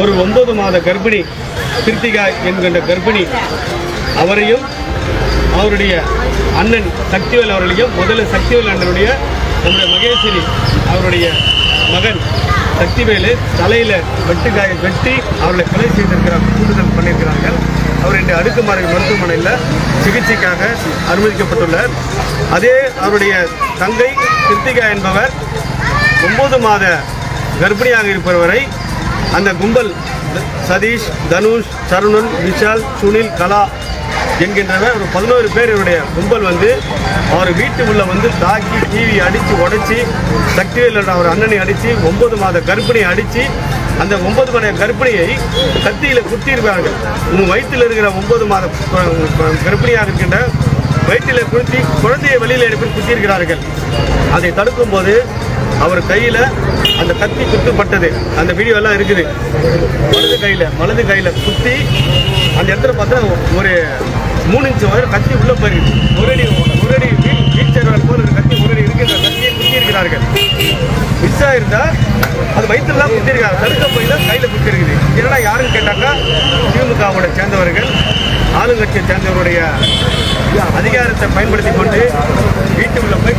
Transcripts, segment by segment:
ஒரு ஒன்பது மாத கர்ப்பிணி கிருத்திகா என்கின்ற கர்ப்பிணி அவரையும் அவருடைய அண்ணன் சக்திவேல் அவர்களையும் முதல்ல சக்திவேல் அண்ணனுடைய நம்முடைய மகேஸ்வரி அவருடைய மகன் சக்திவேலு தலையில் வெட்டுக்காய வெட்டி அவர்களை கொலை செய்திருக்கிறார் கூடுதல் பண்ணியிருக்கிறார்கள் அவர் இன்று அடுக்குமாறு மருத்துவமனையில் சிகிச்சைக்காக அனுமதிக்கப்பட்டுள்ளார். அதே அவருடைய தங்கை கிருத்திகா என்பவர் ஒன்பது மாத கர்ப்பிணியாக இருப்பவரை அந்த கும்பல் சதீஷ் தனுஷ் சருணன் விஷால் சுனில் கலா என்கின்றவன் ஒரு பதினோரு பேர் இவருடைய கும்பல் வந்து அவர் வீட்டு உள்ள வந்து தாக்கி டிவி அடித்து உடைச்சி சக்திவேல் அவர் அண்ணனை அடித்து ஒன்பது மாத கர்ப்பிணியை அடித்து அந்த ஒன்பது மாத கர்ப்பிணியை கத்தியில் குத்தியிருக்கிறார்கள். உன் வயிற்றில் இருக்கிற ஒன்பது மாத கர்ப்பிணியாக இருக்கின்ற வயிற்றில் குளுத்தி குழந்தையை வெளியில் எடுத்து குத்தியிருக்கிறார்கள். அதை தடுக்கும்போது அவர் கையில் அந்த கத்தி குத்துப்பட்டது. அந்த வீடியோ எல்லாம் இருக்குது. வலது கையில் வலது கையில் குத்தி அந்த இடத்துல பார்த்தா ஒரு மூணு இன்ச்சு வரை கத்தி உள்ளே போயிருக்கு. ஒரு அடி ஒரு அடி வீல் போல ஒரு கத்தி ஒரு அடி அந்த கத்தியை குத்தி இருக்கிறார்கள் மிஸ் ஆயிருந்தா அது வயிற்றுலாம் குத்திருக்காங்க தடுக்க போய் தான் கையில் குத்திருக்குது என்னடா யாருன்னு கேட்டாக்கா திமுகவோட சேர்ந்தவர்கள் ஆளுங்கட்சியை சேர்ந்தவருடைய அதிகாரத்தை பயன்படுத்தி கொண்டு வீட்டுக்குள்ளே போய்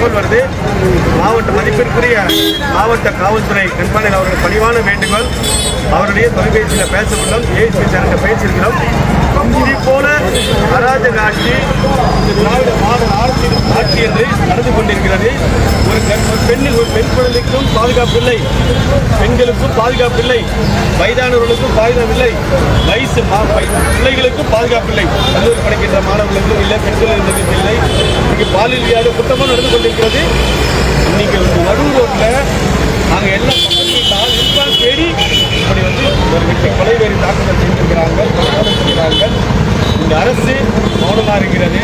தகவல் வருது. மாவட்ட மதிப்பிற்குரிய மாவட்ட காவல்துறை கண்காணிகள் அவர்கள் பணிவான வேண்டுகோள் அவருடைய தொலைபேசியில் பேச உள்ளோம் ஏசி சேனலில் பேசியிருக்கிறோம். இது போல அராஜக ஆட்சி திராவிட மாடல் ஆட்சி ஆட்சி என்று நடந்து கொண்டிருக்கிறது. ஒரு பெண் ஒரு பெண்ணில் ஒரு பெண் குழந்தைக்கும் பாதுகாப்பு இல்லை. பெண்களுக்கும் பாதுகாப்பு இல்லை. வயதானவர்களுக்கும் பாதுகாப்பு இல்லை. வயசு மா- பிள்ளைகளுக்கும் பாதுகாப்பு இல்லை. கல்லூரி படிக்கின்ற மாணவர்களுக்கும் இல்லை பெண்கள் பாலியல் வியாதி குற்றமும் நடந்து கொண்டிருக்கிறது. இன்னைக்கு வந்து நடு ரோட்டில் நாங்கள் எல்லாம் பக்கத்தில் இருந்தால் தேடி இப்படி வந்து ஒரு வெட்டி கொலை வேறு தாக்குதல் செய்திருக்கிறாங்க கொலை இந்த அரசு மௌனமாக இருக்கிறது.